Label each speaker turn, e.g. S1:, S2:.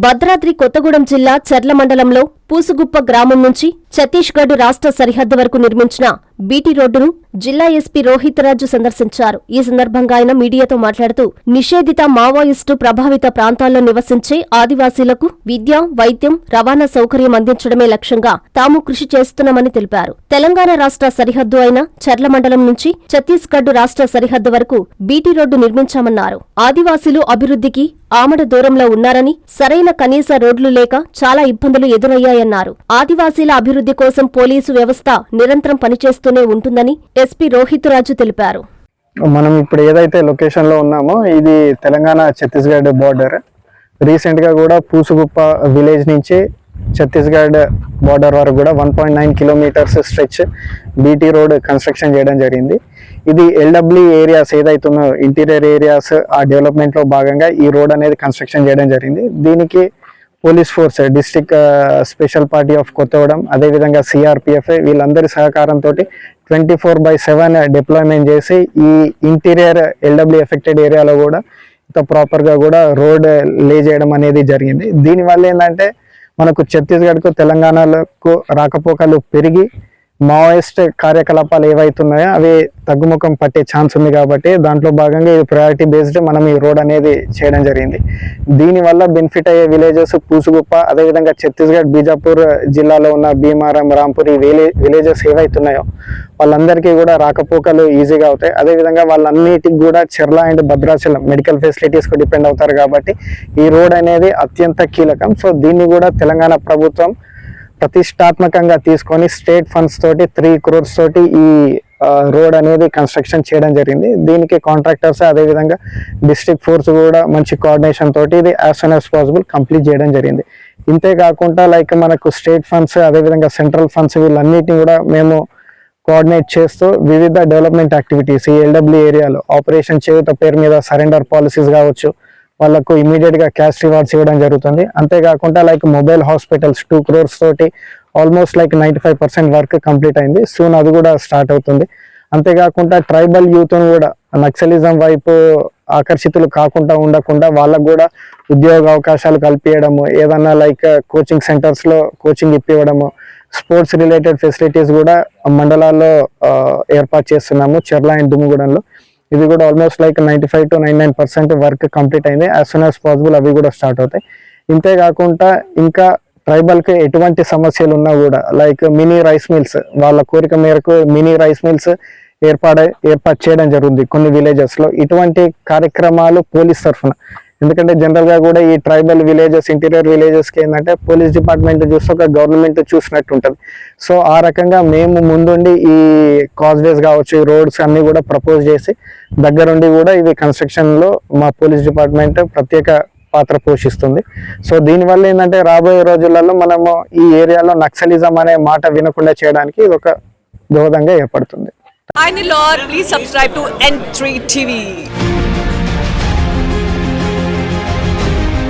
S1: భద్రాద్రి కొత్తగూడెం జిల్లా చర్ల మండలంలో పూసుగుప్ప గ్రామం నుంచి ఛత్తీస్గఢ్ రాష్ట్ర సరిహద్దు వరకు నిర్మించిన బీటీ రోడ్డును జిల్లా ఎస్పీ రోహితరాజు సందర్శించారు. ఈ సందర్భంగా ఆయన మీడియాతో మాట్లాడుతూ నిషేధిత మావోయిస్టు ప్రభావిత ప్రాంతాల్లో నివసించే ఆదివాసీలకు విద్య వైద్యం రవాణా సౌకర్యం అందించడమే లక్ష్యంగా తాము కృషి చేస్తున్నామని తెలిపారు. తెలంగాణ రాష్ట్ర సరిహద్దు అయిన చర్ల మండలం నుంచి ఛత్తీస్గఢ్ రాష్ట్ర సరిహద్దు వరకు బీటీ రోడ్డు నిర్మించామన్నారు. ఆదివాసీలు అభివృద్ధికి ఆమడ దూరంలో ఉన్నారని సరైన కనీస రోడ్లు లేక చాలా ఇబ్బందులు ఎదురయ్యాయన్నారు ఆదివాసీల అభివృద్ధి కోసం పోలీసు వ్యవస్థ నిరంతరం పనిచేస్తూనే ఉంటుందని ఎస్పీ రోహితరాజు తెలిపారు.
S2: మనం ఇప్పుడు ఏదైతే లొకేషన్లో ఉన్నామో ఇది తెలంగాణ ఛత్తీస్గఢ్ బార్డర్ రీసెంట్గా కూడా పూసుగుప్ప విలేజ్ నుంచి ఛత్తీస్గఢ్ బార్డర్ వరకు కూడా one point nine kilometres stretch BT road construction చేయడం జరిగింది. ఇది ఎల్డబ్ల్యూ ఏరియాస్ ఏదైతున్నాయో ఇంటీరియర్ ఏరియాస్ ఆ డెవలప్మెంట్లో భాగంగా ఈ రోడ్ అనేది కన్స్ట్రక్షన్ చేయడం జరిగింది. దీనికి police force district special party of Kothagudem అదేవిధంగా సిఆర్పిఎఫ్ వీళ్ళందరి సహకారంతో twenty four by seven deployment చేసి ఈ ఇంటీరియర్ ఎల్డబ్ల్యూ ఎఫెక్టెడ్ ఏరియాలో కూడా ఇంత ప్రాపర్గా కూడా రోడ్ లే చేయడం అనేది జరిగింది. దీనివల్ల ఏంటంటే మనకు ఛత్తీస్గఢ్కు తెలంగాణకు రాకపోకలు పెరిగి మావోయిస్ట్ కార్యకలాపాలు ఏవైతున్నాయో అవి తగ్గుముఖం పట్టే ఛాన్స్ ఉంది కాబట్టి దాంట్లో భాగంగా ఇది ప్రయారిటీ బేస్డ్ మనం ఈ రోడ్ అనేది చేయడం జరిగింది. దీనివల్ల బెనిఫిట్ అయ్యే విలేజెస్ పూసుగుప్ప అదేవిధంగా ఛత్తీస్గఢ్ బీజాపూర్ జిల్లాలో ఉన్న భీమారం రాంపూర్ ఈ విలేజెస్ ఏవైతున్నాయో వాళ్ళందరికీ కూడా రాకపోకలు ఈజీగా అవుతాయి. అదేవిధంగా వాళ్ళన్నిటికి కూడా చెర్ల అండ్ భద్రాచలం మెడికల్ ఫెసిలిటీస్కు డిపెండ్ అవుతారు కాబట్టి ఈ రోడ్ అనేది అత్యంత కీలకం. సో దీన్ని కూడా తెలంగాణ ప్రభుత్వం ప్రతిష్టాత్మకంగా తీసుకొని స్టేట్ ఫండ్స్ తోటి త్రీ క్రోర్స్ తోటి ఈ రోడ్ అనేది కన్స్ట్రక్షన్ చేయడం జరిగింది. దీనికి కాంట్రాక్టర్స్ అదేవిధంగా డిస్ట్రిక్ట్ ఫోర్స్ కూడా మంచి కోఆర్డినేషన్ తోటి ఇది as soon as possible complete చేయడం జరిగింది. ఇంతే కాకుండా లైక్ మనకు స్టేట్ ఫండ్స్ అదేవిధంగా సెంట్రల్ ఫండ్స్ వీళ్ళన్నిటిని కూడా మేము కోఆర్డినేట్ చేస్తూ వివిధ డెవలప్మెంట్ యాక్టివిటీస్ ఈ ఎల్డబ్ల్యూ ఏరియాలో ఆపరేషన్ చేయుట పేరు మీద సరెండర్ పాలసీస్ కావచ్చు వాళ్ళకు ఇమీడియట్గా క్యాష్ రివార్డ్స్ ఇవ్వడం జరుగుతుంది. అంతేకాకుండా like mobile hospitals two crores తోటి almost like ninety five percent work complete అయింది. సూన్ అది కూడా స్టార్ట్ అవుతుంది. అంతేకాకుండా ట్రైబల్ యూత్ కూడా నక్సలిజం వైపు ఆకర్షితులు కాకుండా ఉండకుండా వాళ్ళకు కూడా ఉద్యోగ అవకాశాలు కల్పించడము ఏదన్నా లైక్ కోచింగ్ సెంటర్స్లో కోచింగ్ ఇప్పివ్వడము స్పోర్ట్స్ రిలేటెడ్ ఫెసిలిటీస్ కూడా మండలాల్లో ఏర్పాటు చేస్తున్నాము చెర్ల అండ్ దుమ్ముగూడెంలో. ఇది కూడా almost like ninety five to nine nine percent work complete అయింది. యాజ్ సూన్ యాజ్ పాసిబుల్ అవి కూడా స్టార్ట్ అవుతాయి. ఇంతే కాకుండా ఇంకా ట్రైబల్కి ఎటువంటి సమస్యలు ఉన్నా కూడా లైక్ మినీ రైస్ మిల్స్ వాళ్ళ కోరిక మేరకు మినీ రైస్ మిల్స్ ఏర్పాటు ఏర్పాటు చేయడం జరుగుతుంది కొన్ని విలేజెస్లో ఇటువంటి కార్యక్రమాలు పోలీస్ తరఫున ఎందుకంటే జనరల్గా కూడా ఈ ట్రైబల్ విలేజెస్ ఇంటీరియర్ విలేజెస్కి ఏంటంటే పోలీస్ డిపార్ట్మెంట్ చూస్తే ఒక గవర్నమెంట్ చూసినట్టు ఉంటుంది. సో ఆ రకంగా మేము ముందుండి ఈ కాజ్వేస్ కావచ్చు రోడ్స్ అన్ని కూడా ప్రపోజ్ చేసి దగ్గరుండి కూడా ఇవి కన్స్ట్రక్షన్లో మా పోలీస్ డిపార్ట్మెంట్ ప్రత్యేక పాత్ర పోషిస్తుంది. సో దీనివల్ల ఏంటంటే రాబోయే రోజులలో మనము ఈ ఏరియాలో నక్సలిజం అనే మాట వినకుండా చేయడానికి ఇది ఒక దోహదంగా ఏర్పడుతుంది.
S3: Hi Nilor, please subscribe to N3 TV.